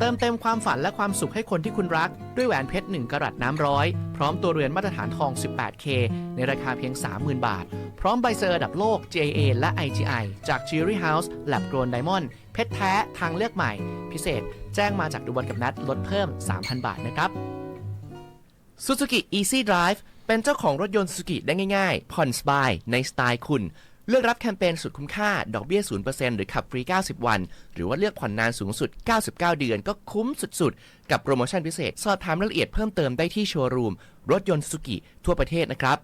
เติมเต็มความฝันและความสุขให้คนที่คุณรัก ด้วยแหวนเพชร 1กะรัตน้ำร้อย พร้อมตัวเรือนมาตรฐานทอง 18K ในราคาเพียง 30,000 บาท พร้อมใบเซอร์ระดับโลก JA และ IGI จาก Jewelry House Lab Grown Diamond เพชรแท้ทางเลือกใหม่ พิเศษ แจ้งมาจากดูบอลกับนัดลดเพิ่ม 3,000 บาทนะครับ Suzuki Easy Drive เป็นเจ้าของรถยนต์ Suzuki ได้ง่าย ๆ ผ่อนสบายในสไตล์คุณ เลือกรับแคมเปญสุดคุ้มค่า ดอกเบี้ย 0%หรือขับฟรี 90 วัน หรือว่าเลือกผ่อนนานสูงสุด 99 เดือน ก็คุ้มสุดๆ กับโปรโมชั่นพิเศษ สอบถามรายละเอียดเพิ่มเติมได้ที่โชว์รูม รถยนต์ Suzuki ทั่วประเทศนะครับ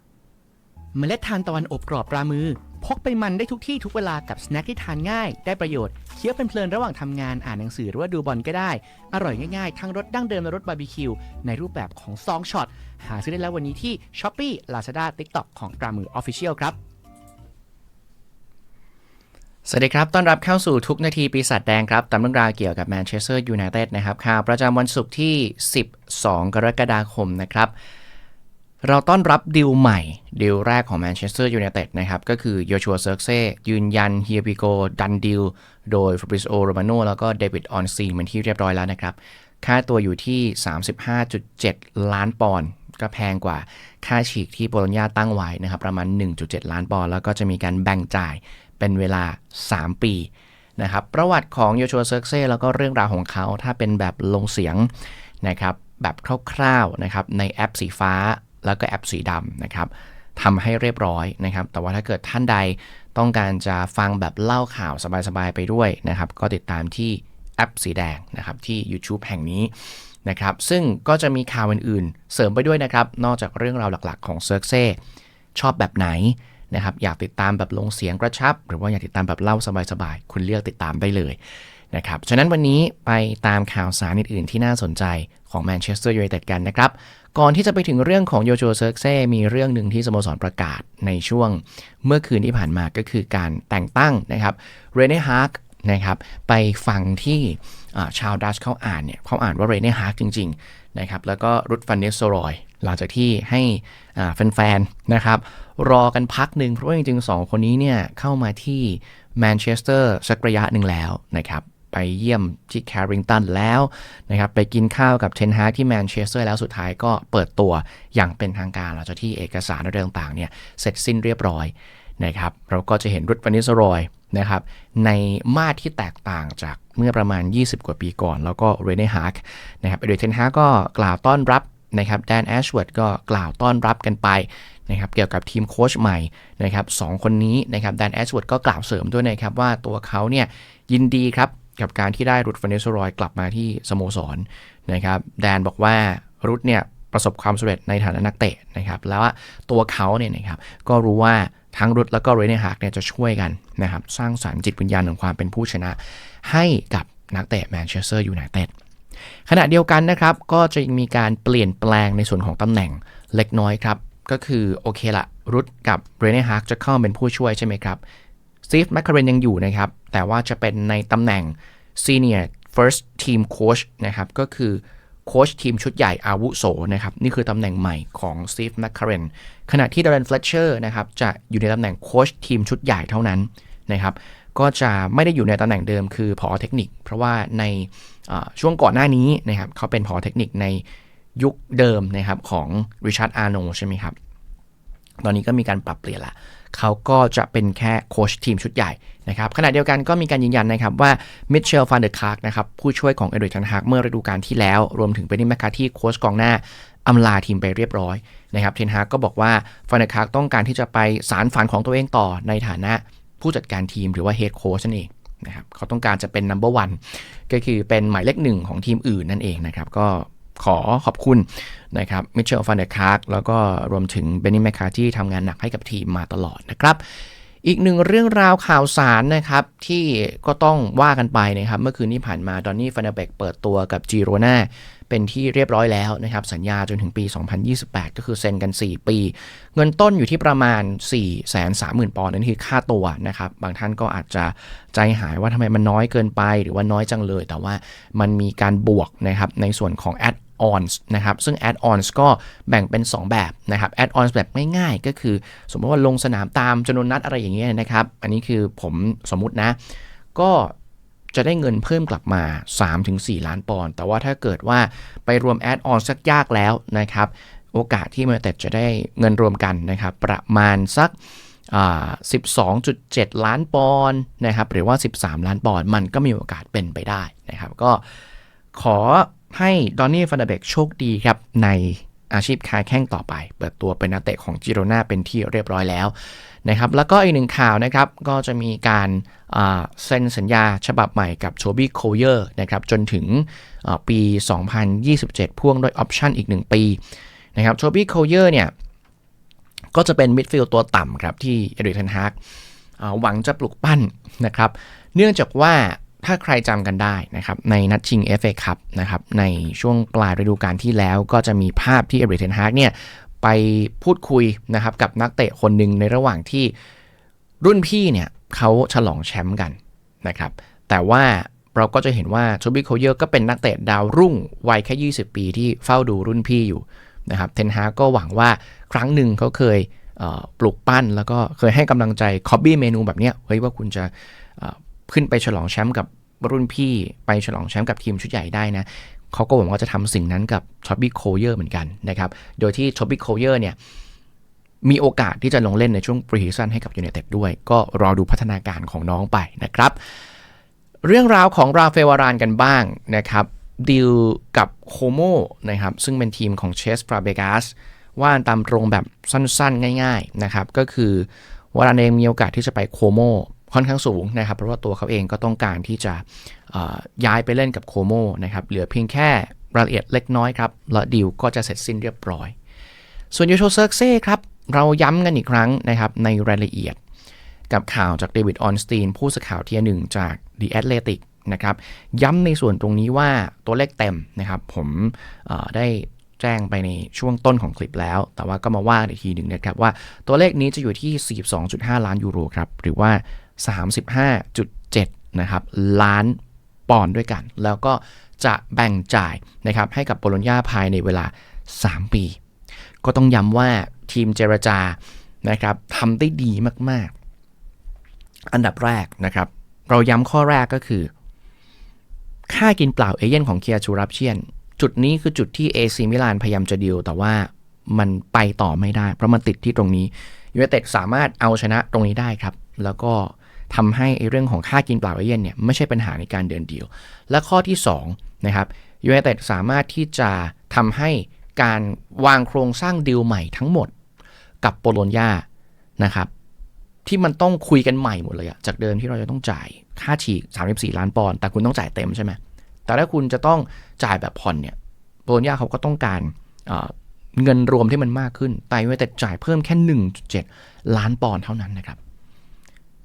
เมล็ดทานตะวันอบกรอบปลามือ พกไปมันได้ทุกที่ทุกเวลากับสแน็คที่ทานง่าย ได้ประโยชน์ เคี้ยวเพลินๆระหว่างทำงานอ่านหนังสือหรือว่าดูบอลก็ได้ อร่อยง่ายๆ ทั้งรสดั้งเดิมและรสบาร์บีคิวในรูปแบบของซองช็อต หาซื้อได้แล้ววันนี้ที่ s h อ p e e Lazada TikTok ของปลามือ Official ครับ สวัสดีครับ ต้อนรับเข้าสู่ทุกนาทีปีศาจแดงครับตามเรื่องราวเกี่ยวกับแมนเชสเตอร์ยูไนเต็ดนะครับข่าวประจำวันศุกร์ที่ 12 กรกฎาคมนะครับ เราต้อนรับดิวใหม่ ดิวแรกของแมนเชสเตอร์ยูไนเต็ดนะครับ ก็คือโยชัวเซิร์กเซยืนยันเฮียปิโกดันดิวโดยฟบริ z โอโรมาโนแล้วก็เดวิดออนซีเป็นที่เรียบร้อยแล้วนะครับ ค่าตัวอยู่ที่ 35.7 ล้านปอนด์ก็แพงกว่าค่าฉีกที่โบโลญญาตั้งไว้นะครับประมาณ 1.7 ล้านปอนด์แล้วก็จะมีการแบ่งจ่าย เป็นเวลา 3 ปีนะครับประวัติของโยชัวเซิร์กเซ่แล้วก็เรื่องราวของเขาถ้าเป็นแบบลงเสียงนะครับแบบคร่าวๆนะครับในแอปสีฟ้าแล้วก็แอปสีดำนะครับทำให้เรียบร้อยนะครับ แต่ว่าถ้าเกิดท่านใดต้องการจะฟังแบบเล่าข่าวสบายๆไปด้วยนะครับ ก็ติดตามที่แอปสีแดงนะครับที่ YouTube แห่งนี้นะครับ ซึ่งก็จะมีข่าวอื่นๆ เสริมไปด้วยนะครับ นอกจากเรื่องราวหลักๆ ของเซิร์กเซ่ชอบแบบไหน นะครับอยากติดตามแบบลงเสียงกระชับ หรือว่าอยากติดตามแบบเล่าสบายๆ คุณเลือกติดตามได้เลยนะครับฉะนั้นวันนี้ไปตามข่าวสารอื่นๆ ที่น่าสนใจของแมนเชสเตอร์ยูไนเต็ดกันนะครับ ก่อนที่จะไปถึงเรื่องของโยโจเซิร์กเซ่มีเรื่องหนึ่งที่สโมสรประกาศในช่วงเมื่อคืนที่ผ่านมาก็คือการแต่งตั้งนะครับเรเน่ฮาร์กนะครับไปฟังที่ชาวดัชเขาอ่านเนี่ยเขาอ่านว่าเรเน่ฮาร์กจริงๆนะครับแล้วก็รุดฟันเนสโซรอย หลังจากที่ให้แฟนๆนะครับรอกันพักหนึ่งเพราะว่าจริงๆ2คนนี้เนี่ยเข้ามาที่แมนเชสเตอร์สักระยะหนึ่งแล้วนะครับไปเยี่ยมที่แคริงตันแล้วนะครับไปกินข้าวกับเทนฮากที่แมนเชสเตอร์แล้วสุดท้ายก็เปิดตัวอย่างเป็นทางการหลังจากที่เอกสารเรื่องต่างๆเนี่ยเสร็จสิ้นเรียบร้อยนะครับเราก็จะเห็นรุดวานิสรอยนะครับในมาตรที่แตกต่างจากเมื่อประมาณ 20 กว่าปีก่อน แล้วก็เรเน่ฮาร์กนะครับเอเดเทนฮาก็กล่าวต้อนรับ นะครับแดนแอชเวิร์ดก็กล่าวต้อนรับกันไปนะครับเกี่ยวกับทีมโค้ชใหม่นะครับสคนนี้นะครับแดนแอชเวิร์ดก็กล่าวเสริมด้วยนะครับว่าตัวเขาเนี่ยยินดีครับกับการที่ได้รุดฟานเนสรอยกลับมาที่สโมสรนะครับแดนบอกว่ารุดเนี่ยประสบความสำเร็จในฐานะนักเตะนะครับแล้วตัวเขาเนี่ยนะครับก็รู้ว่าทั้งรุดแล้วก็เรเนฮากเนี่ยจะช่วยกันนะครับสร้างสารรค์จิตวิญญาณของความเป็นผู้ชนะ ให้กับนักเตะแมนเชสเตอร์ยูไนเต็ด ขณะเดียวกันนะครับ ก็จะมีการเปลี่ยนแปลงในส่วนของตำแหน่งเล็กน้อยครับ ก็คือโอเคละรุดกับเรเน่ฮาร์กจะเข้าเป็นผู้ช่วยใช่ไหมครับสตีฟแมคคาเรนยังอยู่นะครับ แต่ว่าจะเป็นในตำแหน่ง Senior First Team Coach นะครับ ก็คือโค้ชทีมชุดใหญ่อาวุโสนะครับ นี่คือตำแหน่งใหม่ของสตีฟแมคคาเรนขณะที่ดารันเฟลเชอร์นะครับ จะอยู่ในตำแหน่งโค้ชทีมชุดใหญ่เท่านั้นนะครับ ก็จะไม่ได้อยู่ในตำแหน่งเดิมคือผอเทคนิค เพราะว่าใน ช่วงก่อนหน้านี้นะครับเขาเป็นผอเทคนิคในยุคเดิมนะครับของริชาร์ดอาร์โนใช่ไหมครับ ตอนนี้ก็มีการปรับเปลี่ยนละเขาก็จะเป็นแค่โค้ชทีมชุดใหญ่นะครับขณะเดียวกันก็มีการยืนยันนะครับว่ามิเชลฟานเดอร์คาร์กนะครับผู้ช่วยของเอริกทันฮากเมื่อฤดูกาลที่แล้ว รวมถึงเบนนี่แมคคาที่โค้ชกองหน้าอำลาทีมไปเรียบร้อยนะครับเทนฮากก็บอกว่าฟานเดอร์คาร์กต้องการที่จะไปสารฝันของตัวเองต่อในฐานะผู้จัดการทีมหรือว่าเฮดโค้ชนั่นเอง นะครับเขาต้องการจะเป็นนัมเบอร์วันก็คือเป็นหมายเลขหนึ่งของทีมอื่นนั่นเองนะครับ ก็ขอขอบคุณนะครับมิเชลฟันเดอร์คาร์กแล้วก็รวมถึงเบนนี่แมคคาที่ทำงานหนักให้กับทีมมาตลอดนะครับ อีกหนึ่งเรื่องราวข่าวสารนะครับที่ก็ต้องว่ากันไปนะครับ เมื่อคืนที่ผ่านมาดอนนี่ฟันเดเบกเปิดตัวกับจีโรนาเป็นที่เรียบร้อยแล้วนะครับ สัญญาจนถึงปี 2028 ก็คือเซ็นกัน 4 ปี เงินต้นอยู่ที่ประมาณ 4 3 0 0 0 0 ปอนด์นั่นคือค่าตัวนะครับ บางท่านก็อาจจะใจหายว่าทำไมมันน้อยเกินไป หรือว่าน้อยจังเลย แต่ว่ามันมีการบวกนะครับในส่วนของแอด add-ons นะครับ ซึ่ง add-ons ก็แบ่งเป็น 2 แบบนะครับ add-ons แบบง่ายๆ ก็คือสมมติว่าลงสนามตามจำนวนนัดอะไรอย่างเงี้ยนะครับ อันนี้คือผมสมมุตินะ ก็จะได้เงินเพิ่มกลับมา 3-4 ล้านปอนด์แต่ว่าถ้าเกิดว่าไปรวมแอดออนสักยากแล้วนะครับ โอกาสที่มาเต็ดจะได้เงินรวมกันนะครับ ประมาณสัก12.7 ล้านปอนด์นะครับ หรือว่า 13 ล้านปอนด์มันก็มีโอกาสเป็นไปได้นะครับ ก็ขอ ให้ดอนนี่ฟันเดเบกโชคดีครับในอาชีพค้าแข้งต่อไป เปิดตัวเป็นนักเตะของจิโรนาเป็นที่เรียบร้อยแล้วนะครับแล้วก็อีกหนึ่งข่าวนะครับก็จะมีการเซ็นสัญญาฉบับใหม่กับโชบี้โคเยอร์นะครับจนถึงปี 2027 พ่วงด้วยออปชั่นอีก 1 ปีนะครับโชบี้โคเยอร์เนี่ยก็จะเป็นมิดฟิลด์ตัวต่ำครับที่เอริกเทนฮากหวังจะปลุกปั้นนะครับเนื่องจากว่า ถ้าใครจำกันได้นะครับในนัดชิง FA คัพนะครับในช่วงปลายฤดูกาลที่แล้วก็จะมีภาพที่เอริเทนฮากเนี่ยไปพูดคุยนะครับกับนักเตะคนหนึ่งในระหว่างที่รุ่นพี่เนี่ยเขาฉลองแชมป์กันนะครับแต่ว่าเราก็จะเห็นว่าโชบี้โคเยอร์ก็เป็นนักเตะดาวรุ่งวัยแค่ 20 ปีที่เฝ้าดูรุ่นพี่อยู่นะครับเทนฮาก็หวังว่าครั้งหนึ่งเขาเคยปลุกปั้น แล้วก็เคยให้กำลังใจคอบบี้เมนูแบบนี้เฮ้ยว่าคุณจะ ขึ้นไปฉลองแชมป์กับรุ่นพี่ไปฉลองแชมป์กับทีมชุดใหญ่ได้นะเขาก็หวังว่าจะทำสิ่งนั้นกับชอบบี้โคเยอร์เหมือนกันนะครับ โดยที่ชอบบี้โคเยอร์เนี่ยมีโอกาสที่จะลงเล่นในช่วงปรีซีซั่นให้กับยูเนเต็ดด้วย ก็รอดูพัฒนาการของน้องไปนะครับ เรื่องราวของราเฟลวารานกันบ้างนะครับดีลกับโคโมนะครับซึ่งเป็นทีมของเชสฟราเบกัสว่าตามตรงแบบสั้นๆ ง่าย ๆ นะครับ ก็คือวารานเองมีโอกาสที่จะไปโคโม ค่อนข้างสูงนะครับ เพราะว่าตัวเขาเองก็ต้องการที่จะย้ายไปเล่นกับโคโมนะครับเหลือเพียงแค่รายละเอียดเล็กน้อยครับและดีลก็จะเสร็จสิ้นเรียบร้อย ส่วนยูโชเซิร์กเซ่ครับเราย้ำกันอีกครั้งนะครับในรายละเอียดกับข่าวจากเดวิดออนสตีนผู้สื่อข่าวเทียหนึ่งจาก The Athletic นะครับย้ำในส่วนตรงนี้ว่าตัวเลขเต็มนะครับ ผมได้แจ้งไปในช่วงต้นของคลิปแล้ว แต่ว่าก็มาว่าอีกทีหนึ่งนะครับว่าตัวเลขนี้จะอยู่ที่ 42.5 ล้านยูโรครับ หรือว่า 35.7 นะครับล้านปอนด์ด้วยกัน แล้วก็จะแบ่งจ่ายนะครับให้กับโบโลญญาภายในเวลา 3 ปี ก็ต้องย้ำว่าทีมเจรจานะครับทำได้ดีมาก ๆ อันดับแรกนะครับ เราย้ำข้อแรกก็คือ ค่ากินเปล่าเอเย่นของเคียชูรับเชียน จุดนี้คือจุดที่เอซีมิลานพยายามจะดีลแต่ว่ามันไปต่อไม่ได้ เพราะมันติดที่ตรงนี้ยูเนเต็ดสามารถเอาชนะตรงนี้ได้ครับ แล้วก็ ทำให้เรื่องของค่ากินเปล่าเอเย่นเนี่ยไม่ใช่ปัญหาในการเดินดีลและข้อที่2นะครับยูเนเต็ดสามารถที่จะทำให้การวางโครงสร้างดีลใหม่ทั้งหมดกับโปโลญญานะครับที่มันต้องคุยกันใหม่หมดเลยอะจากเดิมที่เราจะต้องจ่ายค่าฉีก 34 ล้านปอนด์แต่คุณต้องจ่ายเต็มใช่ไหมแต่ถ้าคุณจะต้องจ่ายแบบผ่อนเนี่ยโปโลญาเขาก็ต้องการเงินรวมที่มันมากขึ้น แต่ไม่แต่จ่ายเพิ่มแค่ 1.7 ล้านปอนด์เท่านั้นนะครับ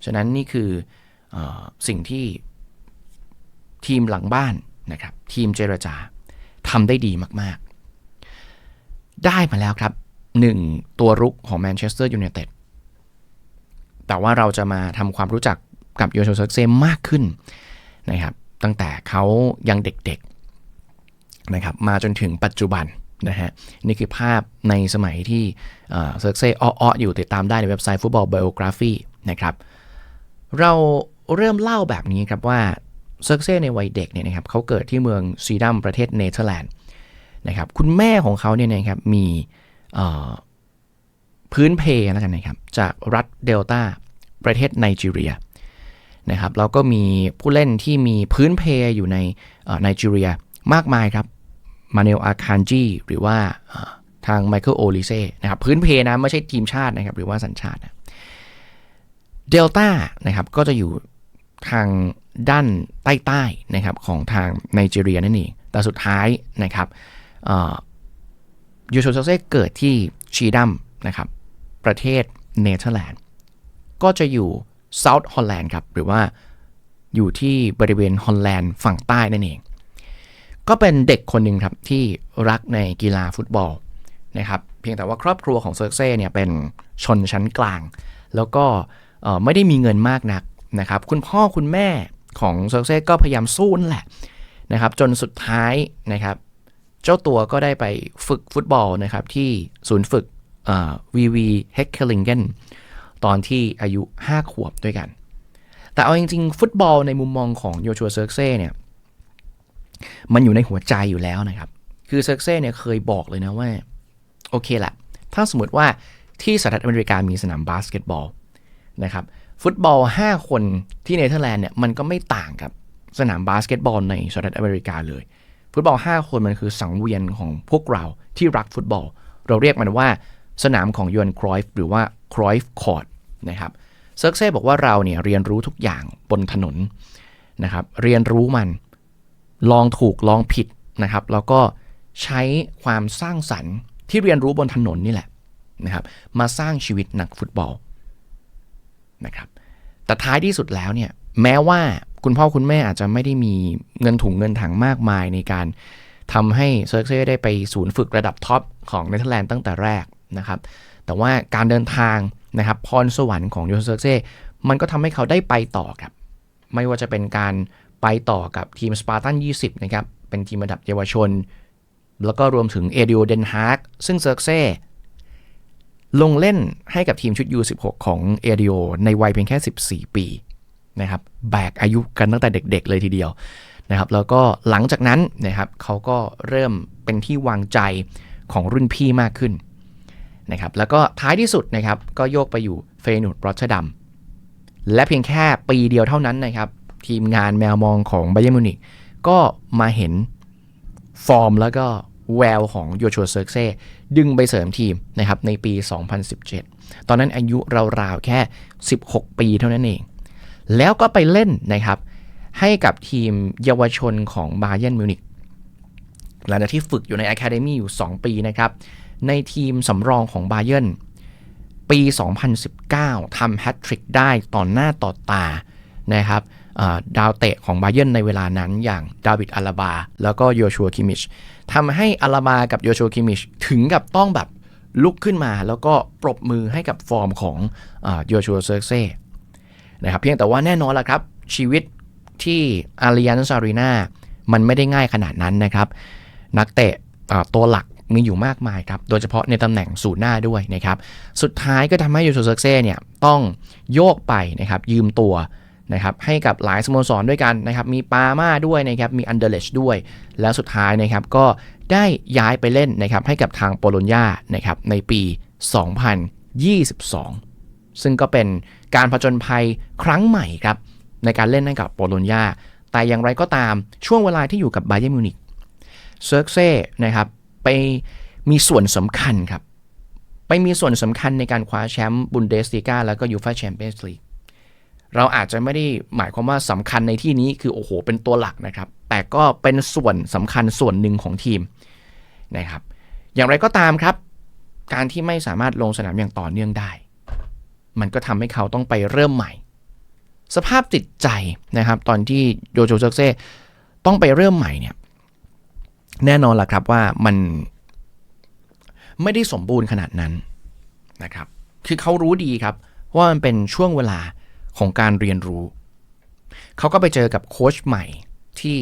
ฉะนั้นนี่คืออสิ่งที่ทีมหลังบ้านนะครับ ทีมเจรจาทำได้ดีมากๆ ได้มาแล้วครับ 1 ตัวรุกของแมนเชสเตอร์ยูไนเต็ดแต่ว่าเราจะมาทำความรู้จักกับโยโชเซเซมากขึ้นนะครับ ตั้งแต่เขายังเด็กๆนะครับมาจนถึงปัจจุบันนะฮะนี่คือภาพในสมัยที่เซอร์เซอ้ออยู่ติดตามได้ในเว็บไซต์ฟุตบอลไบโอกราฟีนะครับ เราเริ่มเล่าแบบนี้ครับว่าเซอร์เซในวัยเด็กเนี่ยนะครับเขาเกิดที่เมืองซีดัมประเทศเนเธอร์แลนด์นะครับคุณแม่ของเขาเนี่ยนะครับมีพื้นเพแล้วกันนะครับจากรัฐเดลต้าประเทศไนจีเรียนะครับแล้วก็มีผู้เล่นที่มีพื้นเพอยู่ในไนจีเรียมากมายครับมาเนลอาคานจีหรือว่าทางไมเคิลโอลิเซ่นะครับพื้นเพนะไม่ใช่ทีมชาตินะครับหรือว่าสัญชาติ เดลต้านะครับก็จะอยู่ทางด้านใต้ๆนะครับของทางไนจีเรียนั่นเองแต่สุดท้ายนะครับยูโชโซเซเกิดที่ชีดัมนะครับประเทศเนเธอร์แลนด์ก็จะอยู่เซาท์ฮอลแลนด์ครับหรือว่าอยู่ที่บริเวณฮอลแลนด์ฝั่งใต้นั่นเอง ก็เป็นเด็กคนหนึ่งครับที่รักในกีฬาฟุตบอลนะครับเพียงแต่ว่าครอบครัวของเซอร์เซ่เนี่ยเป็นชนชั้นกลาง แล้วก็ ไม่ได้มีเงินมากนักนะครับ คุณพ่อคุณแม่ของเซอร์เซ่ก็พยายามสู้นั่นแหละนะครับ จนสุดท้ายนะครับ เจ้าตัวก็ได้ไปฝึกฟุตบอลนะครับ ที่ศูนย์ฝึกวีวีเฮกเคลิงเกนตอนที่อายุ 5 ขวบด้วยกัน แต่เอาจริงๆ ฟุตบอลในมุมมองของโยชัวเซิร์เซ่เนี่ย มันอยู่ในหัวใจอยู่แล้วนะครับ คือเซิร์เซ่เนี่ยเคยบอกเลยนะว่า โอเคแหละ ถ้าสมมติว่าที่สหรัฐอเมริกามีสนามบาสเกตบอล นะครับฟุตบอล 5 คนที่เนเธอร์แลนด์เนี่ยมันก็ไม่ต่างกับสนามบาสเกตบอลในสหรัฐอเมริกาเลย ฟุตบอล 5 คนมันคือสังเวียนของพวกเราที่รักฟุตบอล เราเรียกมันว่าสนามของยวนครอยฟ์หรือว่าครอยฟ์คอร์ดนะครับเซิร์กเซ่บอกว่าเราเนี่ยเรียนรู้ทุกอย่างบนถนนนะครับเรียนรู้มันลองถูกลองผิดนะครับ แล้วก็ใช้ความสร้างสรรค์ที่เรียนรู้บนถนนนี่แหละนะครับมาสร้างชีวิตนักฟุตบอล นะครับแต่ท้ายที่สุดแล้วเนี่ยแม้ว่าคุณพ่อคุณแม่อาจจะไม่ได้มีเงินถุงเงินถังมากมายในการทำให้เซิร์เซ่ได้ไปศูนย์ฝึกระดับท็อปของเนเธอร์แลนด์ตั้งแต่แรกนะครับ แต่ว่าการเดินทางนะครับพรสวรรค์ของโยเซอร์เซ่มันก็ทำให้เขาได้ไปต่อครับ ไม่ว่าจะเป็นการไปต่อกับทีมสปาร์ตัน 20 นะครับ เป็นทีมระดับเยาวชน แล้วก็รวมถึงเอเดิโอเดนฮาร์กซึ่งเซิร์เซ่ ลงเล่นให้กับทีมชุด U16 ของเอดิโอในวัยเพียงแค่ 14 ปีนะครับแบกอายุกันตั้งแต่เด็กๆเลยทีเดียวนะครับแล้วก็หลังจากนั้นนะครับเขาก็เริ่มเป็นที่วางใจของรุ่นพี่มากขึ้นนะครับแล้วก็ท้ายที่สุดนะครับก็โยกไปอยู่เฟยนูดรอชดัมและเพียงแค่ปีเดียวเท่านั้นนะครับทีมงานแมวมองของไบเยอร์มิวนิกก็มาเห็นฟอร์มแล้วก็ แววของโยชัวเซิร์กเซ่ดึงไปเสริมทีมนะครับในปี 2017 ตอนนั้นอายุราวๆแค่ 16 ปีเท่านั้นเอง แล้วก็ไปเล่นนะครับให้กับทีมเยาวชนของบาเย r n มิวนิกหลังจากที่ฝึกอยู่ใน Academy อยู่ 2 ปีนะครับ ในทีมสำรองของบาเย r n ปี 2019 ทำแฮตทริกได้ต่อหน้าต่อตานะครับดาวเตะของบาเย r n ในเวลานั้นอย่างดาวิดอาลาบา แล้วก็โยชัวคิมิช ทำให้อาลาบากับโยโชคิมิชถึงกับต้องแบบลุกขึ้นมาแล้วก็ปรบมือให้กับฟอร์มของโยชัวเซอร์เซ่นะครับเพียงแต่ว่าแน่นอนละครับ ชีวิตที่อาริยันซารีนามันไม่ได้ง่ายขนาดนั้นนะครับ นักเตะตัวหลักมีอยู่มากมายครับ โดยเฉพาะในตำแหน่งสูนหน้าด้วยนะครับ สุดท้ายก็ทำให้โยูโซเซกเซ่เนี่ยต้องโยกไปนะครับยืมตัว นะครับให้กับหลายสโมสรด้วยกันนะครับมีปาม่าด้วยนะครับมีอันเดอร์เลชด้วย แล้วสุดท้ายนะครับก็ได้ย้ายไปเล่นนะครับให้กับทางโปโลญญานะครับในปี 2022 ซึ่งก็เป็นการผจญภัยครั้งใหม่ครับในการเล่นให้กับโปโลญญาแต่อย่างไรก็ตามช่วงเวลาที่อยู่กับไบเย r n มิวนิกเซิร์กเซ่นะครับไปมีส่วนสำคัญครับไปมีส่วนสำคัญในการคว้าแชมป์บุนเดสติก้าแล้วก็ยูฟ่าแชมเปี้ยนส์ลีก เราอาจจะไม่ได้หมายความว่าสำคัญในที่นี้คือโอ้โห เป็นตัวหลักนะครับ แต่ก็เป็นส่วนสำคัญส่วนหนึ่งของทีมนะครับ อย่างไรก็ตามครับ การที่ไม่สามารถลงสนามอย่างต่อเนื่องได้ มันก็ทำให้เขาต้องไปเริ่มใหม่ สภาพจิตใจนะครับ ตอนที่โยโจเซกเซ่ต้องไปเริ่มใหม่เนี่ยแน่นอนล่ะครับว่ามันไม่ได้สมบูรณ์ขนาดนั้นนะครับ คือเขารู้ดีครับว่ามันเป็นช่วงเวลา ของการเรียนรู้ เขาก็ไปเจอกับโค้ชใหม่ที่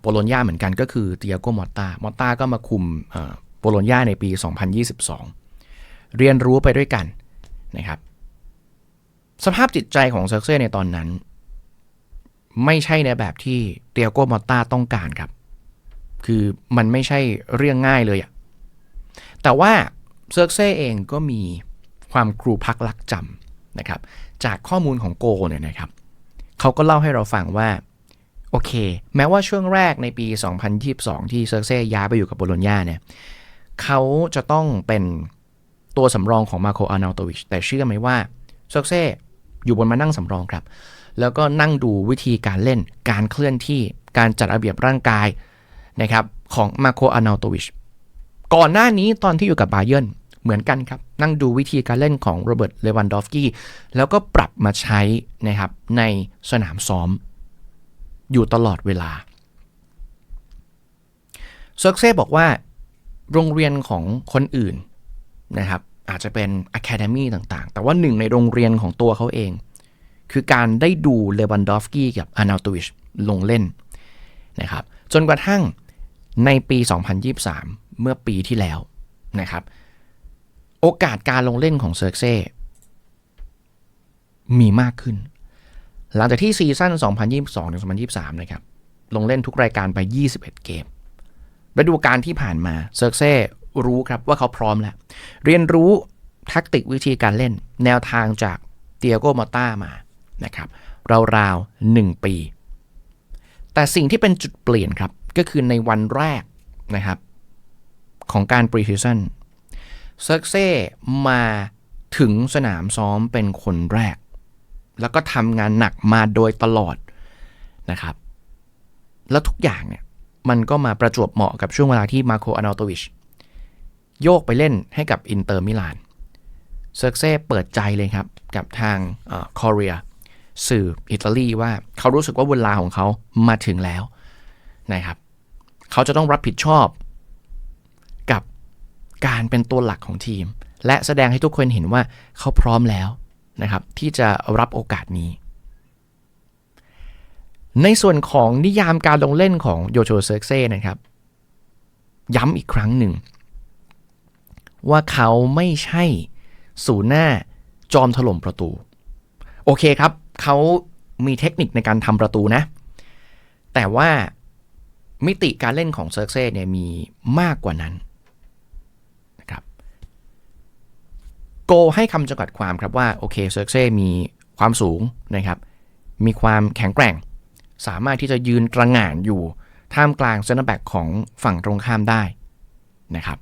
โปโลญญาเหมือนกันก็คือเตียโกมอตตามอตตาก็มาคุมโปโลญญาในปี 2022 เรียนรู้ไปด้วยกันนะครับ สภาพจิตใจของเซอร์เซ่ในตอนนั้น ไม่ใช่ในแบบที่เตียโกมอตตาต้องการครับ คือมันไม่ใช่เรื่องง่ายเลยอะแต่ว่าเซอร์เซ่เองก็มีความครูพักลักจำ นะครับจากข้อมูลของโกเนี่ยนะครับเขาก็เล่าให้เราฟังว่า โอเค แม้ว่าช่วงแรกในปี 2022 ที่เซอร์เซ่ย้ายไปอยู่กับโบโลญญาเนี่ยเขาจะต้องเป็นตัวสำรองของมาโคอานาโตวิชแต่เชื่อไหมว่าเซอร์เซ่อยู่บนมานั่งสำรองครับ แล้วก็นั่งดูวิธีการเล่นการเคลื่อนที่การจัดระเบียบร่างกายนะครับของมาโคอานาโตวิชก่อนหน้านี้ตอนที่อยู่กับบาเย r n เหมือนกันครับ นั่งดูวิธีการเล่นของโรเบิร์ตเลวันดอฟกี้แล้วก็ปรับมาใช้นะครับในสนามซ้อม อยู่ตลอดเวลาเซิร์เซ่บอกว่าโรงเรียนของคนอื่นนะครับอาจจะเป็นอะคาเดมีต่างๆ แต่ว่าหนึ่งในโรงเรียนของตัวเขาเอง คือการได้ดูเลวันดอฟกี้กับอานาตวิชลงเล่นนะครับจนกระทั่งในปี 2023 เมื่อปีที่แล้วนะครับ โอกาสการลงเล่นของเซิร์เซ่มีมากขึ้น หลังจากที่ซีซั่น 2022-2023 นะครับ ลงเล่นทุกรายการไป 21 เกมฤดูกาลที่ผ่านมาเซิร์เซ่รู้ครับว่าเขาพร้อมแล้ว เรียนรู้แทคติกวิธีการเล่น แนวทางจากเตียโกมอต้ามานะครับราวๆ 1 ปี แต่สิ่งที่เป็นจุดเปลี่ยนครับ ก็คือในวันแรกนะครับ ของการป เซิร์กเซ่มาถึงสนามซ้อมเป็นคนแรก แล้วก็ทำงานหนักมาโดยตลอดนะครับ แล้วทุกอย่างเนี่ย มันก็มาประจวบเหมาะกับช่วงเวลาที่มาโคอานาโตวิชโยกไปเล่นให้กับอินเตอร์มิลานเซิร์กเซ่เปิดใจเลยครับ กับทางคอเรียสื่ออิตาลีว่าเขารู้สึกว่าเวลาของเขามาถึงแล้วนะครับ เขาจะต้องรับผิดชอบ การเป็นตัวหลักของทีม และแสดงให้ทุกคนเห็นว่าเขาพร้อมแล้วนะครับที่จะรับโอกาสนี้ ในส่วนของนิยามการลงเล่นของโยโชเซิร์กเซ่นะครับ ย้ำอีกครั้งหนึ่ง ว่าเขาไม่ใช่ศูนย์หน้าจอมถล่มประตู โอเคครับ เขามีเทคนิคในการทำประตูนะ แต่ว่ามิติการเล่นของเซิร์กเซ่เนี่ยมีมากกว่านั้นนะครับ โกให้คำจำกัดความครับว่าโอเคเซิร์เซ่มีความสูงนะครับ มีความแข็งแกร่ง สามารถที่จะยืนตระหง่านอยู่ท่ามกลางเซนเตอร์แบ็กของฝั่งตรงข้ามได้นะครับ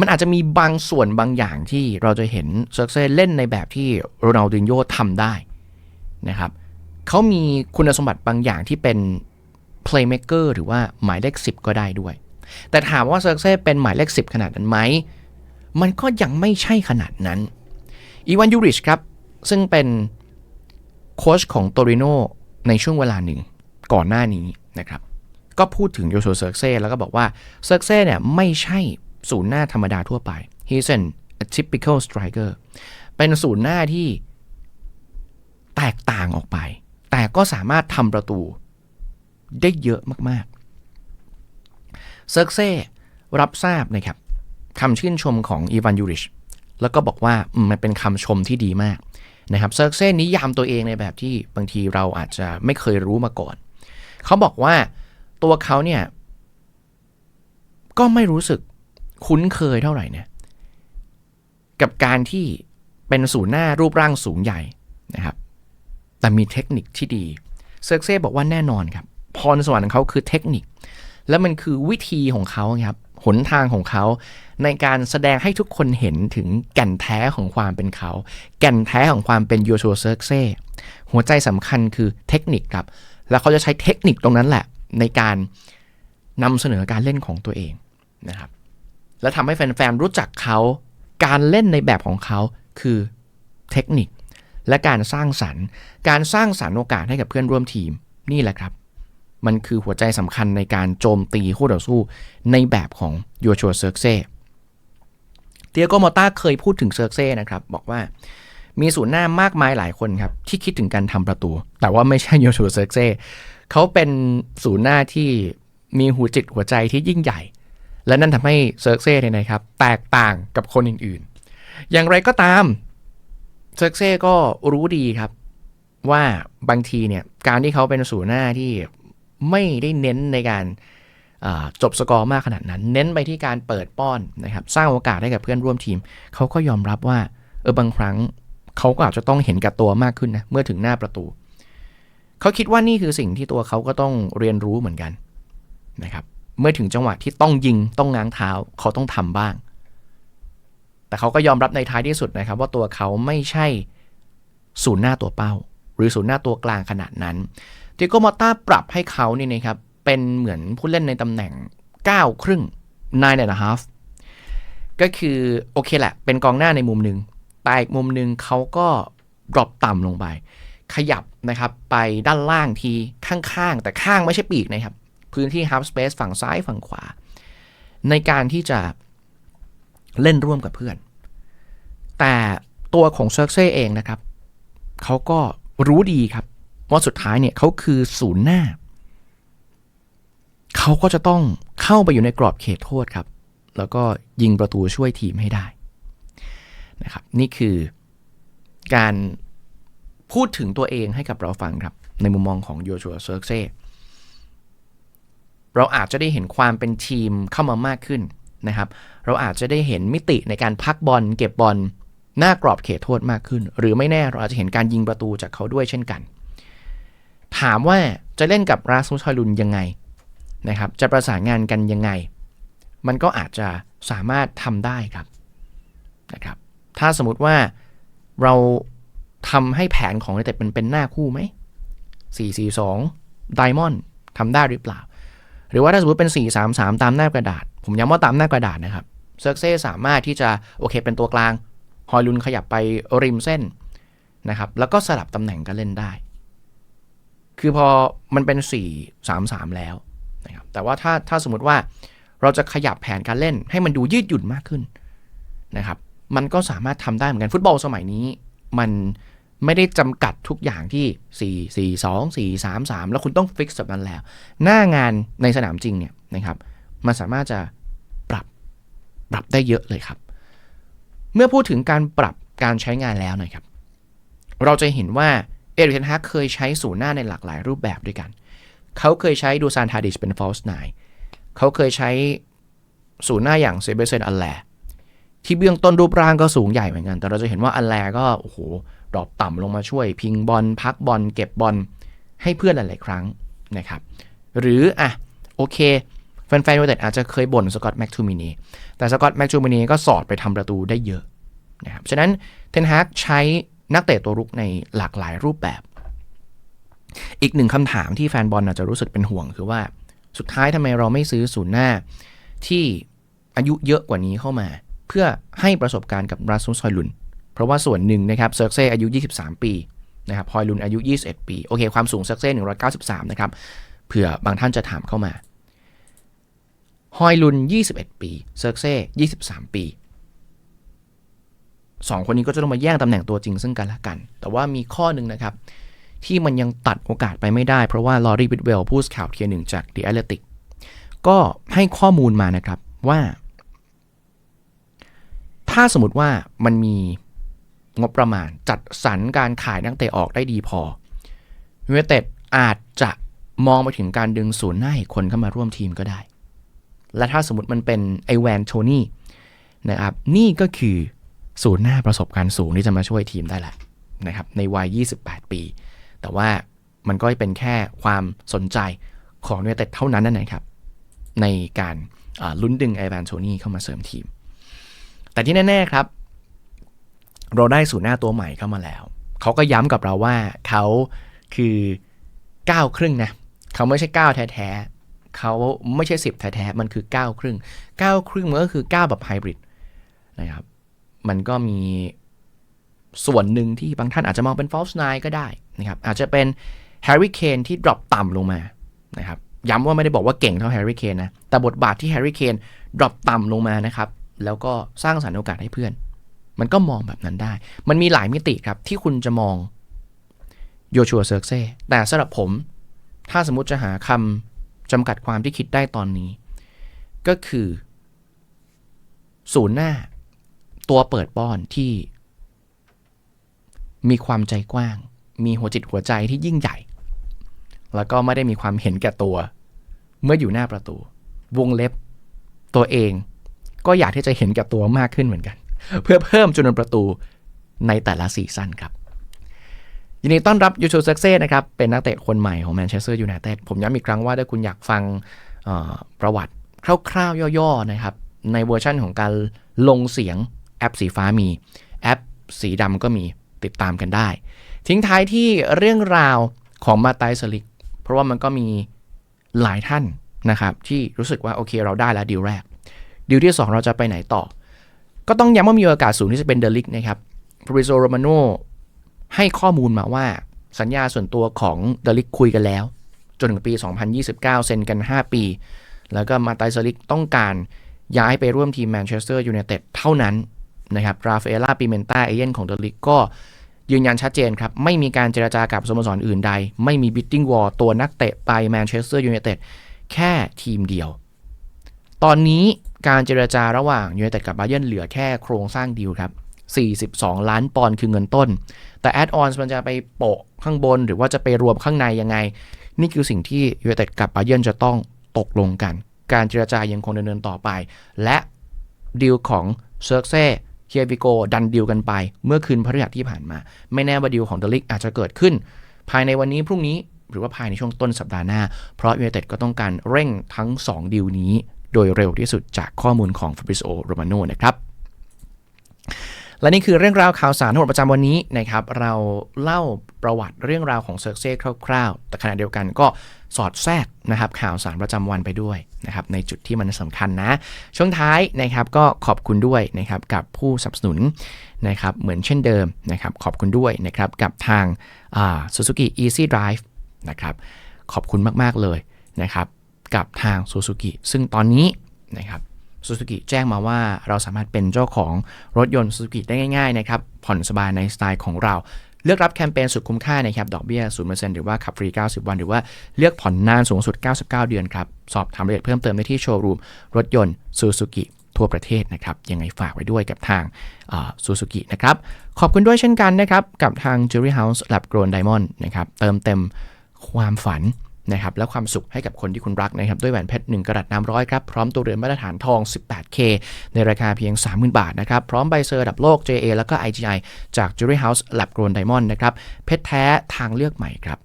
มันอาจจะมีบางส่วนบางอย่างที่เราจะเห็นเซิร์เซ่เล่นในแบบที่โรนัลดินโญ่ทำได้นะครับเขามีคุณสมบัติบางอย่างที่เป็น playmaker หรือว่าหมายเลข 10 ก็ได้ด้วย แต่ถามว่าเซิร์เซ่เป็นหมายเลข 10 ขนาดนั้นไหม มันก็ยังไม่ใช่ขนาดนั้นอีวานยูริชครับ ซึ่งเป็นโค้ชของโตริโนในช่วงเวลาหนึ่งก่อนหน้านี้นะครับ ก็พูดถึงโยโชเซิร์กเซ่แล้วก็บอกว่าเซิร์กเซ่เนี่ยไม่ใช่ศูนย์หน้าธรรมดาทั่วไป he's an a typical striker เป็นศูนย์หน้าที่แตกต่างออกไป แต่ก็สามารถทำประตูได้เยอะมากๆ เซิร์กเซ่รับทราบนะครับ คำชื่นชมของอีวานยูริชแล้วก็บอกว่ามันเป็นคำชมที่ดีมากนะครับเซิร์เซ่นิยามตัวเองในแบบที่บางทีเราอาจจะไม่เคยรู้มาก่อน เขาบอกว่าตัวเขาเนี่ย ก็ไม่รู้สึกคุ้นเคยเท่าไหร่เนี่ยกับการที่เป็นศูนย์หน้ารูปร่างสูงใหญ่นะครับ แต่มีเทคนิคที่ดี เซิร์เซ่บอกว่าแน่นอนครับ พรสวรรค์ของเขาคือเทคนิค และมันคือวิธีของเขาครับ หนทางของเขา ในการแสดงให้ทุกคนเห็นถึงแก่นแท้ของความเป็นเขา แก่นแท้ของความเป็นโยโชเซิร์กเซ่หัวใจสำคัญคือเทคนิคครับ แล้วเขาจะใช้เทคนิคตรงนั้นแหละ ในการนำเสนอการเล่นของตัวเองนะครับ และทำให้แฟนๆรู้จักเขาการเล่นในแบบของเขาคือเทคนิค และการสร้างสรรค์ การสร้างสรรค์โอกาสให้กับเพื่อนร่วมทีมนี่แหละครับ มันคือหัวใจสำคัญในการโจมตีคู่ต่อสู้ในแบบของโยชัวเซิร์กเซ่เตียโกมอต้าเคยพูดถึงเซิร์กเซ่นะครับ บอกว่ามีศูนย์หน้ามากมายหลายคนครับ ที่คิดถึงการทำประตู แต่ว่าไม่ใช่โยชัวเซิร์กเซ่เขาเป็นศูนย์หน้าที่มีหัวจิตหัวใจที่ยิ่งใหญ่ และนั่นทำให้เซิร์กเซ่เนี่ยนะครับ แตกต่างกับคนอื่นๆ อย่างไรก็ตามเซิร์กเซ่ก็รู้ดีครับ ว่าบางทีเนี่ยการที่เขาเป็นศูนย์หน้าที่ ไม่ได้เน้นในการจบสกอร์มากขนาดนั้น เน้นไปที่การเปิดป้อนนะครับสร้างโอกาสให้กับเพื่อนร่วมทีม เขาก็ยอมรับว่าเออบางครั้งเขาก็อาจจะต้องเห็นกับตัวมากขึ้นนะเมื่อถึงหน้าประตู เขาคิดว่านี่คือสิ่งที่ตัวเขาก็ต้องเรียนรู้เหมือนกันนะครับเมื่อถึงจังหวะที่ต้องยิงต้องง้างเท้าเขาต้องทำบ้าง แต่เขาก็ยอมรับในท้ายที่สุดนะครับ ว่าตัวเขาไม่ใช่ศูนย์หน้าตัวเป้า หรือศูนย์หน้าตัวกลางขนาดนั้น ติโกมอต้าปรับให้เขานี่นะครับเป็นเหมือนผู้เล่นในตำแหน่ง 9 ครึ่ง nine and a half ก็คือโอเคแหละ เป็นกองหน้าในมุมหนึ่งแต่อีกมุมหนึ่งเขาก็ดรอปต่ำลงไป ขยับนะครับไปด้านล่างทีข้างๆ แต่ข้างไม่ใช่ปีกนะครับ พื้นที่ half space ฝั่งซ้ายฝั่งขวา ในการที่จะเล่นร่วมกับเพื่อน แต่ตัวของเซิร์เซ่เองนะครับ เขาก็รู้ดีครับ ว่าสุดท้ายเนี่ยเขาคือศูนย์หน้า เขาก็จะต้องเข้าไปอยู่ในกรอบเขตโทษครับ แล้วก็ยิงประตูช่วยทีมให้ได้นะครับนี่คือการพูดถึงตัวเองให้กับเราฟังครับ ในมุมมองของโยชัวเซิร์กเซ่เราอาจจะได้เห็นความเป็นทีมเข้ามามากขึ้นนะครับ เราอาจจะได้เห็นมิติในการพักบอล เก็บบอลหน้ากรอบเขตโทษมากขึ้น หรือไม่แน่เราอาจจะเห็นการยิงประตูจากเขาด้วยเช่นกัน ถามว่าจะเล่นกับราสมุสฮอยลุนยังไงนะครับ จะประสานงานกันยังไง มันก็อาจจะสามารถทำได้ครับนะครับ ถ้าสมมติว่าเราทำให้แผนของเนเต็ดมันเป็นหน้าคู่ไหม 4-4-2 ไดมอนด์ทำได้หรือเปล่า หรือว่าถ้าสมมติเป็น 4-3-3 ตามหน้ากระดาษ ผมย้ำว่าตามหน้ากระดาษนะครับเซิร์กเซ่สามารถที่จะโอเคเป็นตัวกลาง ฮอยลุนขยับไปริมเส้นนะครับ แล้วก็สลับตำแหน่งกันเล่นได้ คือพอมันเป็น 4-3-3 แล้วนะครับแต่ว่าถ้าถ้าสมมติว่าเราจะขยับแผนการเล่นให้มันดูยืดหยุ่นมากขึ้นนะครับมันก็สามารถทำได้เหมือนกันฟุตบอลสมัยนี้ มันไม่ได้จำกัดทุกอย่างที่ 4 4 2 4 3 3 แล้วคุณต้องฟิกซ์แบบนั้นแล้ว หน้างานในสนามจริงเนี่ยนะครับมันสามารถจะปรับปรับได้เยอะเลยครับ เมื่อพูดถึงการปรับการใช้งานแล้วนะครับ เราจะเห็นว่า เอริกเทนฮากเคยใช้ศูนย์หน้าในหลากหลายรูปแบบด้วยกัน เขาเคยใช้ดูซานทาดิชเป็นฟอลส์ไนเขาเคยใช้ศูนย์หน้าอย่างเซเบเซนอัลแลที่เบื้องต้นรูปร่างก็สูงใหญ่เหมือนกัน แต่เราจะเห็นว่าอัลแลก็โอ้โหดรอปต่ำลงมาช่วย พิงบอลพักบอลเก็บบอลให้เพื่อนหลาย ๆ ครั้งนะครับ หรืออะโอเคแฟนๆยูไนเต็ดอาจจะเคยบ่นสกอตแม็กทูมินีแต่สกอตแม็กทูมินีก็สอดไปทำประตูได้เยอะนะครับ ฉะนั้นเทนฮากใช้ นักเตะตัวรุกในหลากหลายรูปแบบ อีกหนึ่งคำถามที่แฟนบอลอาจจะรู้สึกเป็นห่วงคือว่าสุดท้ายทำไมเราไม่ซื้อศูนย์หน้าที่อายุเยอะกว่านี้เข้ามา เพื่อให้ประสบการณ์กับราซุสซอยลุน เพราะว่าส่วนหนึ่งนะครับเซิร์เซ่อายุ 23 ปีนะครับฮอยลุนอายุ 21 ปี โอเค ความสูงเซิร์เซ่193 นะครับ เผื่อบางท่านจะถามเข้ามาฮอยลุน 21 ปีเซิร์เซ่23 ปี สองคนนี้ก็จะต้องมาแย่งตำแหน่งตัวจริงซึ่งกันและกัน แต่ว่ามีข้อหนึ่งนะครับ ที่มันยังตัดโอกาสไปไม่ได้ เพราะว่าลอรีบิดเวลผู้สื่อข่าวเทียหนึ่งจาก The Athletic ก็ให้ข้อมูลมานะครับว่า ถ้าสมมติว่ามันมีงบประมาณจัดสรรการขายนักเตะออกได้ดีพอยูเนเต็ดอาจจะมองไปถึงการดึงศูนย์หน้าอีกคนเข้ามาร่วมทีมก็ได้ และถ้าสมมติมันเป็นไอแวนโทนี่นะครับนี่ก็คือ ศูนย์หน้าประสบการณ์สูงที่จะมาช่วยทีมได้แหละนะครับในวัย 28 ปี แต่ว่ามันก็เป็นแค่ความสนใจของยูเนเต็ดเท่านั้นนั่นนะครับ ในการลุ้นดึงไอแวนโทนี่เข้ามาเสริมทีม แต่ที่แน่ ๆ ครับ เราได้ศูนย์หน้าตัวใหม่เข้ามาแล้ว เขาก็ย้ำกับเราว่าเขาคือ9ครึ่งนะเขาไม่ใช่9แท้ๆเขาไม่ใช่ 10 แท้ๆมันคือ 9 ครึ่ง 9 ครึ่งมันก็คือ 9 แบบไฮบริดนะครับ มันก็มีส่วนหนึ่งที่บางท่านอาจจะมองเป็น false nine ก็ได้นะครับอาจจะเป็นแฮร์รี่เคนที่ดรอปต่ำลงมานะครับย้ำว่าไม่ได้บอกว่าเก่งเท่าแฮร์รี่เคนะแต่บทบาทที่แฮร์รี่เคนดรอปต่ำลงมานะครับแล้วก็สร้างสรรค์โอกาสให้เพื่อน มันก็มองแบบนั้นได้ มันมีหลายมิติครับที่คุณจะมองโยชัวเซิร์กเซ่แต่สำหรับผม ถ้าสมมติจะหาคำจำกัดความที่คิดได้ตอนนี้ ก็คือ ศูนย์หน้า ตัวเปิดป้อนที่ มีความใจกว้าง มีหัวจิตหัวใจที่ยิ่งใหญ่ แล้วก็ไม่ได้มีความเห็นแก่ตัว เมื่ออยู่หน้าประตู วงเล็บ ตัวเอง ก็อยากที่จะเห็นแก่ตัวมากขึ้นเหมือนกัน เพื่อเพิ่มจำนวนประตูในแต่ละซีซั่นครับยินดีต้อนรับยูชูเซ็กเซ่นะครับ เป็นนักเตะคนใหม่ของแมนเชสเตอร์ยูไนเต็ดผมย้ำอีกครั้งว่าถ้าคุณอยากฟังประวัติคร่าวๆ ย่อๆ นะครับ ในเวอร์ชั่นของการลงเสียง แอปสีฟ้ามีแอปสีดำก็มีติดตามกันได้ ทิ้งท้ายที่เรื่องราวของมาตายสลิก เพราะว่ามันก็มีหลายท่านนะครับ ที่รู้สึกว่าโอเคเราได้แล้วดีลแรก ดีลที่ 2 เราจะไปไหนต่อ ก็ต้องย้ำว่ามีโอกาสสูงที่จะเป็นเดลิกนะครับฟริโซโรมาโนให้ข้อมูลมาว่าสัญญาส่วนตัวของเดลิกคุยกันแล้ว จนถึงปี 2029 เซ็นกัน 5 ปี แล้วก็มาตายสลิกต้องการย้ายไปร่วมทีมแมนเชสเตอร์ยูไนเต็ดเท่านั้น นะครับราฟเอล่าปิเมนตาเอเย่นของเดลิกก็ยืนยันชัดเจนครับ ไม่มีการเจราจากับสโมสรออื่นใด ไม่มีบิดดิ้งวอลตัวนักเตะไปแมนเชสเตอร์ยูไนเต็ดแค่ทีมเดียว ตอนนี้การเจราจาระหว่างยูไนเต็ดกับบาเยนเหลือแค่โครงสร้างดีลครับ 42 ล้านปอนด์คือเงินต้น แต่แอดออนมันจะไปโปะข้างบน หรือว่าจะไปรวมข้างในยังไง นี่คือสิ่งที่ยูไนเต็ดกับบาเยิร์นจะต้องตกลงกัน การเจรจายังคงดำเนินต่อไป และดีลของเซิร์กเซ่ เคียบิโกดันดีลกันไป เมื่อคืนพฤหัสที่ผ่านมา ไม่แน่ว่าดีลของเดลิกอาจจะเกิดขึ้น ภายในวันนี้พรุ่งนี้หรือว่าภายในช่วงต้นสัปดาห์หน้า เพราะยูไนเต็ดก็ต้องการเร่งทั้ง 2ดีลนี้ โดยเร็วที่สุดจากข้อมูลของฟ a บริโอโรมาโนนะครับและนี่คือเรื่องราวข่าวสารทั้งหมดประจำวันนี้นะครับ เราเล่าประวัติเรื่องราวของเซิร์เซ่คร่าวๆ แต่ขณะเดียวกันก็ สอดแทรกนะครับข่าวสารประจำวันไปด้วยนะครับในจุดที่มันสำคัญนะ ช่วงท้ายนะครับก็ขอบคุณด้วยนะครับกับผู้สนับสนุนนะครับเหมือนเช่นเดิมนะครับขอบคุณด้วยนะครับกับทาง Suzuki Easy Drive นะครับขอบคุณมาก ๆ เลยนะครับกับทาง Suzuki ซึ่งตอนนี้นะครับซูซูกิแจ้งมาว่าเราสามารถเป็นเจ้าของรถยนต์ซูซูกิได้ง่ายๆนะครับผ่อนสบายในสไตล์ของเราเลือกรับแคมเปญสุดคุ้มค่านะครับดอกเบี้ย 0%หรือว่าขับฟรี 90 วัน หรือว่าเลือกผ่อนนานสูงสุด 99 เดือนครับ สอบถามรายละเอียดเพิ่มเติมได้ที่โชว์รูม รถยนต์ซูซูกิทั่วประเทศนะครับ ยังไงฝากไว้ด้วยกับทางซูซูกินะครับ ขอบคุณด้วยเช่นกันนะครับ กับทาง Jewelry House Lab Grown Diamond นะครับ เติมเต็มความฝัน นะครับและความสุขให้กับคนที่คุณรักนะครับด้วยแหวนเพชร1กรัตน้ำร้อยครับพร้อมตัวเรือนมาตรฐานทอง 18K ในราคาเพียง 30,000 บาทนะครับพร้อมใบเซอร์ระดับโลก JA แล้วก็ IGI จาก Jewelry House Lab Grown Diamond นะครับเพชรแท้ทางเลือกใหม่ครับ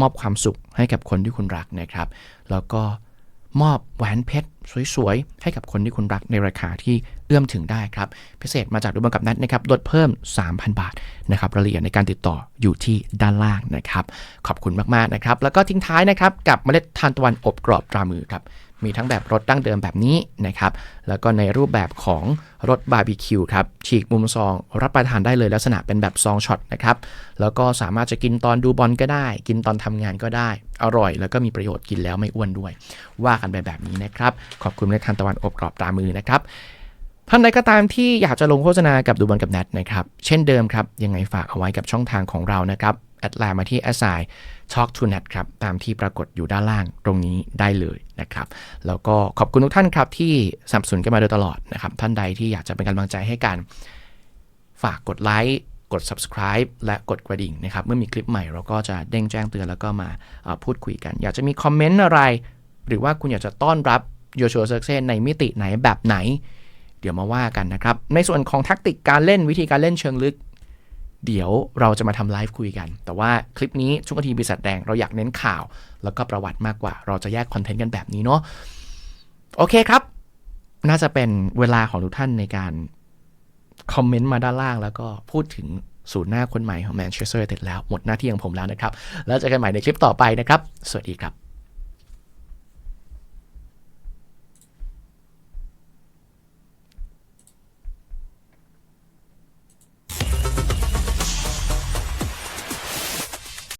มอบความสุขให้กับคนที่คุณรักนะครับ แล้วก็ มอบแหวนเพชรสวยๆ ให้กับคนที่คุณรักในราคาที่เอื้อมถึงได้ครับ พิเศษมาจากดูบังกับนัดนะครับลดเพิ่ม 3,000 บาทนะครับรายละเอียดในการติดต่ออยู่ที่ด้านล่างนะครับ ขอบคุณมากๆนะครับ แล้วก็ทิ้งท้ายนะครับกับเมล็ดทานตะวันอบกรอบตรามือครับ มีทั้งแบบรสดั้งเดิมแบบนี้นะครับ แล้วก็ในรูปแบบของรสบาร์บีคิวครับ ฉีกมุมซองรับประทานได้เลยลักษณะเป็นแบบซองช็อตนะครับ แล้วก็สามารถจะกินตอนดูบอลก็ได้ กินตอนทำงานก็ได้ อร่อย แล้วก็มีประโยชน์กินแล้วไม่อ้วนด้วย ว่ากันไปแบบนี้นะครับ ขอบคุณเมทานตะวันอบกรอบตามือนะครับท่านใดก็ตามที่อยากจะลงโฆษณากับดูบอลกับแนทนะครับ เช่นเดิมครับ ยังไงฝากเอาไว้กับช่องทางของเรานะครับ แอดไลน์มาที่ a s i Talk to Net ครับ ตามที่ปรากฏอยู่ด้านล่างตรงนี้ได้เลยนะครับ แล้วก็ขอบคุณทุกท่านครับที่สนับสนุนกันมาโดยตลอดนะครับ ท่านใดที่อยากจะเป็นกำลังใจให้กันฝากกดไลค์กด subscribe และกดกระดิ่งนะครับ เมื่อมีคลิปใหม่เราก็จะเด้งแจ้งเตือนแล้วก็มาพูดคุยกัน อยากจะมีคอมเมนต์อะไร หรือว่าคุณอยากจะต้อนรับโยชัวเซอร์เซนในมิติไหนแบบไหน เดี๋ยวมาว่ากันนะครับ ในส่วนของแทคติกการเล่นวิธีการเล่นเชิงลึก เดี๋ยวเราจะมาทำไลฟ์คุยกัน แต่ว่าคลิปนี้ชุกนาทีบริษัทแดงเราอยากเน้นข่าว แล้วก็ประวัติมากกว่า เราจะแยกคอนเทนต์กันแบบนี้เนาะ โอเคครับ น่าจะเป็นเวลาของทุกท่านในการคอมเมนต์มาด้านล่าง แล้วก็พูดถึงศูนย์หน้าคนใหม่ของแมนเชสเตอร์ยูไนเต็ดแล้ว หมดหน้าที่ของผมแล้วนะครับ แล้วเจอกันใหม่ในคลิปต่อไปนะครับ สวัสดีครับ